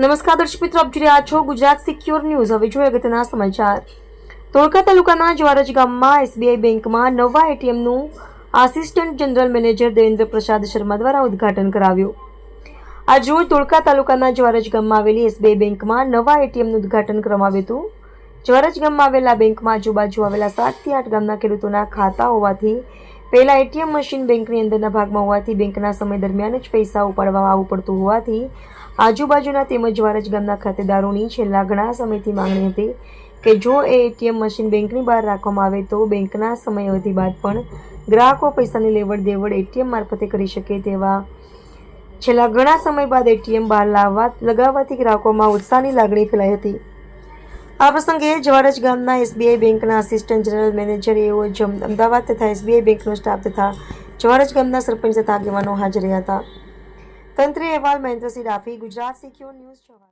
નમસ્કાર દર્શક મિત્રો, આપ જોઈ રહ્યા છો ગુજરાત સિક્યોર ન્યૂઝ. હવે જોઈએ અગત્યના સમાચાર. ધોળકા તાલુકાના જવારજ ગામમાં એસબીઆઈ બેંકમાં નવા એટીએમનું assistant general manager Devendra Prasad Sharma દ્વારા ઉદ્ઘાટન કરાવ્યું. આજરોજ ધોળકા તાલુકાના જવારજ ગામમાં આવેલી એસબીઆઈ બેંકમાં નવા એટીએમનું ઉદ્ઘાટન કરવામાં આવ્યું હતું. જવારજ ગામમાં આવેલા બેંકમાં આજુબાજુ આવેલા સાતથી આઠ ગામના ખેડૂતોના ખાતા હોવાથી પહેલા એટીએમ મશીન બેંકની અંદરના ભાગમાં હોવાથી બેંકના સમય દરમિયાન જ પૈસા ઉપાડવામાં આવવું પડતું હોવાથી આજુબાજુના તેમજ વારજ ગામના ખાતેદારોની છેલ્લા ઘણા સમયથી માંગણી હતી કે જો એ એટીએમ મશીન બેંકની બહાર રાખવામાં આવે તો બેંકના સમયવધિ બાદ પણ ગ્રાહકો પૈસાની લેવડ દેવડ એટીએમ મારફતે કરી શકે તેવા છેલ્લા ઘણા સમય બાદ એટીએમ બહાર લાવવા લગાવવાથી ગ્રાહકોમાં ઉત્સાહની લાગણી ફેલાઈ હતી. આ પ્રસંગે જવારજ ગામના એસબીઆઈ બેંકના આસિસ્ટન્ટ જનરલ મેનેજર એઓ અમદાવાદ તથા એસબીઆઈ બેંકનો સ્ટાફ તથા જવારજ ગામના સરપંચ તથા આગેવાનો હાજર રહ્યા હતા. તંત્રી અહેવાલ મહેન્દ્રસિંહ ડાફી ગુજરાત સિક્યોર ન્યૂઝ જવારજ